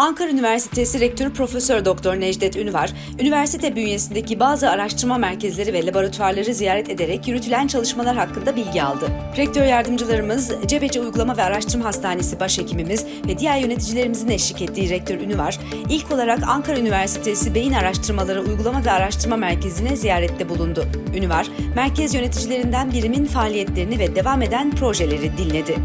Ankara Üniversitesi Rektörü Profesör Doktor Necdet Ünvar, üniversite bünyesindeki bazı araştırma merkezleri ve laboratuvarları ziyaret ederek yürütülen çalışmalar hakkında bilgi aldı. Rektör yardımcılarımız, Cebeci Uygulama ve Araştırma Hastanesi Başhekimimiz ve diğer yöneticilerimizin eşlik ettiği Rektör Ünvar, ilk olarak Ankara Üniversitesi Beyin Araştırmaları Uygulama ve Araştırma Merkezi'ne ziyarette bulundu. Ünvar, merkez yöneticilerinden birimin faaliyetlerini ve devam eden projeleri dinledi.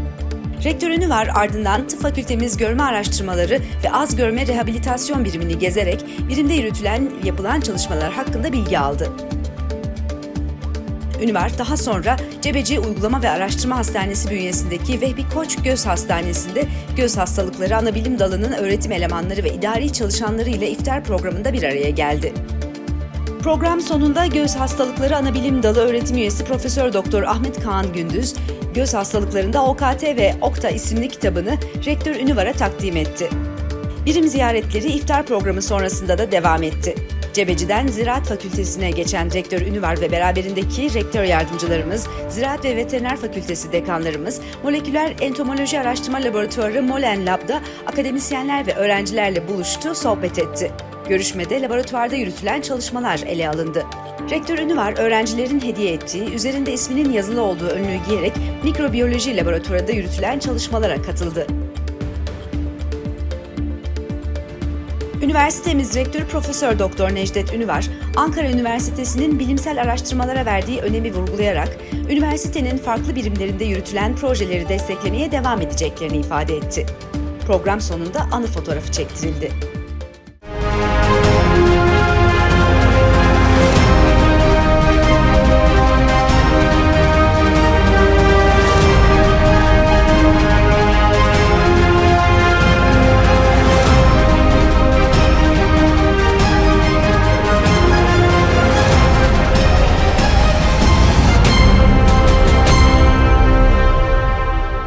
Rektörünü var ardından tıp fakültemiz görme araştırmaları ve az görme rehabilitasyon birimini gezerek birimde yürütülen yapılan çalışmalar hakkında bilgi aldı. Ünvar daha sonra Cebeci Uygulama ve Araştırma Hastanesi bünyesindeki Vehbi Koç Göz Hastanesi'nde göz hastalıkları anabilim dalının öğretim elemanları ve idari çalışanları ile iftar programında bir araya geldi. Program sonunda Göz Hastalıkları Anabilim Dalı öğretim üyesi Profesör Doktor Ahmet Kaan Gündüz, Göz Hastalıklarında OKT ve OKTA isimli kitabını Rektör Ünüvar'a takdim etti. Birim ziyaretleri iftar programı sonrasında da devam etti. Cebeci'den Ziraat Fakültesine geçen Rektör Ünüvar ve beraberindeki rektör yardımcılarımız, Ziraat ve Veteriner Fakültesi dekanlarımız, Moleküler Entomoloji Araştırma Laboratuvarı Molen Lab'da akademisyenler ve öğrencilerle buluştu, sohbet etti. Görüşmede laboratuvarda yürütülen çalışmalar ele alındı. Rektör Ünüvar, öğrencilerin hediye ettiği, üzerinde isminin yazılı olduğu önlüğü giyerek mikrobiyoloji laboratuvarında yürütülen çalışmalara katıldı. Üniversitemiz Rektörü Profesör Doktor Necdet Ünüvar, Ankara Üniversitesi'nin bilimsel araştırmalara verdiği önemi vurgulayarak üniversitenin farklı birimlerinde yürütülen projeleri desteklemeye devam edeceklerini ifade etti. Program sonunda anı fotoğrafı çektirildi.